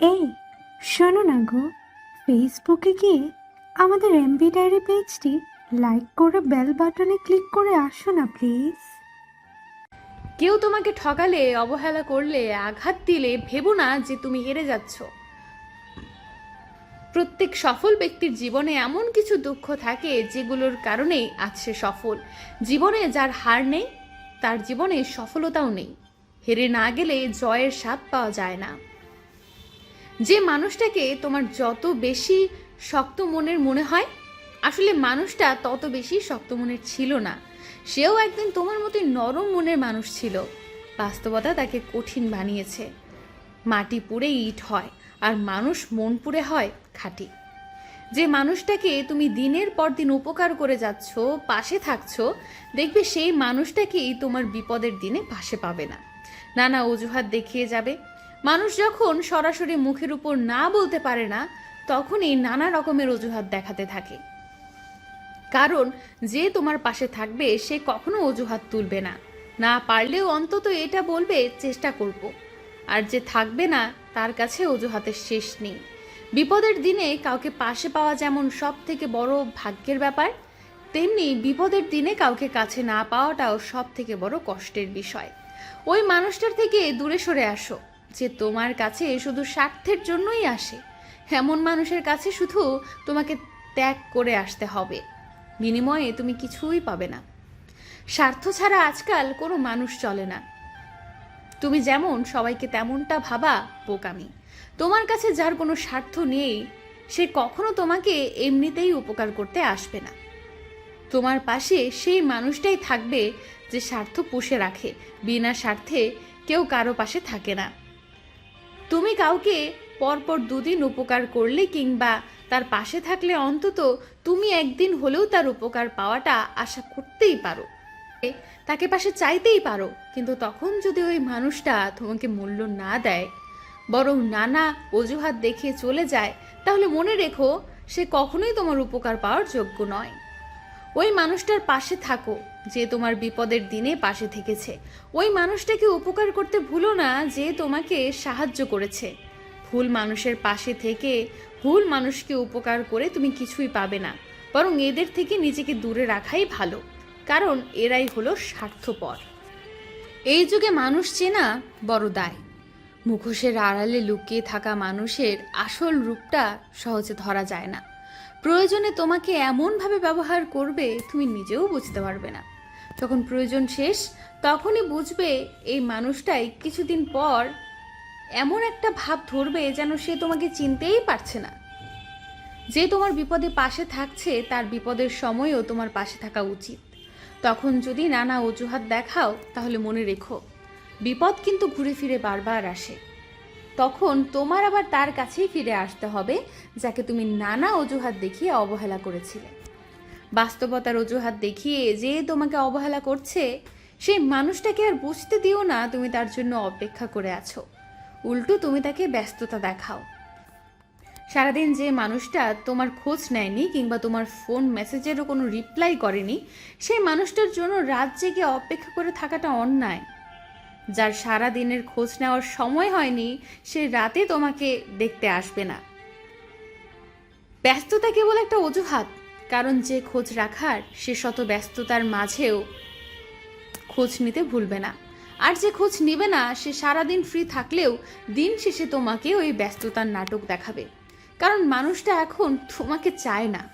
এই, শোনো না গো। ফেসবুকে গিয়ে আমাদের এমবি ডায়েরি পেজটি লাইক করে বেল বাটনে ক্লিক করে আসো না প্লিজ কেউ তোমাকে ঠকালে অবহেলা করলে, আঘাত দিলে ভেবো না যে তুমি হেরে যাচ্ছ। প্রত্যেক সফল ব্যক্তির জীবনে এমন কিছু দুঃখ থাকে যেগুলোর কারণেই আজ সে সফল। জীবনে যার হার নেই, তার জীবনে সফলতাও নেই। হেরে না গেলে জয়ের স্বাদ পাওয়া যায় না। যে মানুষটাকে তোমার যত বেশি শক্ত মনের মনে হয়, আসলে মানুষটা তত বেশি শক্ত মনের ছিল না। সেও একদিন তোমার মতোই নরম মনের মানুষ ছিল। বাস্তবতা তাকে কঠিন বানিয়েছে। মাটি পুড়ে ইট হয়, আর মানুষ মন পুড়ে হয় খাঁটি। যে মানুষটাকে তুমি দিনের পর দিন উপকার করে যাচ্ছ, পাশে থাকছো, দেখবে সেই মানুষটাকেই তোমার বিপদের দিনে পাশে পাবে না। নানা অজুহাত দেখিয়ে যাবে মানুষ যখন সরাসরি মুখের উপর না বলতে পারে না, তখনই নানা রকমের অজুহাত দেখাতে থাকে। কারণ যে তোমার পাশে থাকবে, সে কখনো অজুহাত তুলবে না। না পারলেও অন্তত এটা বলবে, চেষ্টা করব। আর যে থাকবে না, তার কাছে অজুহাতের শেষ নেই। বিপদের দিনে কাউকে পাশে পাওয়া যেমন সব থেকে বড় ভাগ্যের ব্যাপার, তেমনি বিপদের দিনে কাউকে কাছে না পাওয়াটাও সব থেকে বড় কষ্টের বিষয়। ওই মানুষটার থেকে দূরে সরে আসো। যে তোমার কাছে শুধু স্বার্থের জন্যই আসে, এমন মানুষের কাছে শুধু তোমাকে ত্যাগ করে আসতে হবে। বিনিময়ে তুমি কিছুই পাবে না। স্বার্থ ছাড়া আজকাল কোনো মানুষ চলে না। তুমি যেমন সবাইকে তেমনটা ভাবা বোকামি। তোমার কাছে যার কোনো স্বার্থ নেই, সে কখনো তোমাকে এমনিতেই উপকার করতে আসবে না। তোমার পাশে সেই মানুষটাই থাকবে যে স্বার্থ পুষে রাখে। বিনা স্বার্থে কেউ কারও পাশে থাকে না। তুমি কাউকে পরপর দুদিন উপকার করলে কিংবা তার পাশে থাকলে অন্তত তুমি একদিন হলেও তার উপকার পাওয়াটা আশা করতেই পারো। তাকে পাশে চাইতেই পারো, কিন্তু তখন যদি ওই মানুষটা তোমাকে মূল্য না দেয়, বরং নানা অজুহাত দেখিয়ে চলে যায়, তাহলে মনে রেখো সে কখনোই তোমার উপকার পাওয়ার যোগ্য নয়। ওই মানুষটার পাশে থাকো, যে তোমার বিপদের দিনে পাশে থেকেছে। ওই মানুষটাকে উপকার করতে ভুলো না যে তোমাকে সাহায্য করেছে। ভুল মানুষের পাশে থেকে ভুল মানুষকে উপকার করে তুমি কিছুই পাবে না, বরং এদের থেকে নিজেকে দূরে রাখাই ভালো, কারণ এরাই হলো স্বার্থপর। এই যুগে মানুষ চেনা বড় দায়। মুখোশের আড়ালে লুকিয়ে থাকা মানুষের আসল রূপটা সহজে ধরা যায় না। প্রয়োজনে তোমাকে এমনভাবে ব্যবহার করবে, তুমি নিজেও বুঝতে পারবে না। যখন প্রয়োজন শেষ, তখনই বুঝবে এই মানুষটাই কিছুদিন পর এমন একটা ভাব ধরবে যেন সে তোমাকে চিনতেই পারছে না। যে তোমার বিপদে পাশে থাকছে, তার বিপদের সময়ও তোমার পাশে থাকা উচিত। তখন যদি নানা অজুহাত দেখাও, তাহলে মনে রেখো, বিপদ কিন্তু ঘুরে ফিরে বারবার আসে। তখন তোমার আবার তার কাছেই ফিরে আসতে হবে, যাকে তুমি নানা অজুহাত দেখিয়ে অবহেলা করেছিলে। বাস্তবতার অজুহাত দেখিয়ে যে তোমাকে অবহেলা করছে সেই মানুষটাকে আর বুঝতে দিও না তুমি তার জন্য অপেক্ষা করে আছো। উল্টো তুমি তাকে ব্যস্ততা দেখাও। সারাদিন যে মানুষটা তোমার খোঁজ নেয়নি কিংবা তোমার ফোন মেসেজেরও কোনো রিপ্লাই করেনি, সেই মানুষটার জন্য রাত জেগে অপেক্ষা করে থাকাটা অন্যায়। যার সারা দিনের খোঁজ নেওয়ার সময় হয়নি, সে রাতে তোমাকে দেখতে আসবে না। ব্যস্ততা কেবল একটা অজুহাত, কারণ যে খোঁজ রাখার, সে শত ব্যস্ততার মাঝেও খোঁজ নিতে ভুলবে না। আর যে খোঁজ নেবে না, সে সারাদিন ফ্রি থাকলেও দিন শেষে তোমাকে ওই ব্যস্ততার নাটক দেখাবে। কারণ মানুষটা এখন তোমাকে চায় না।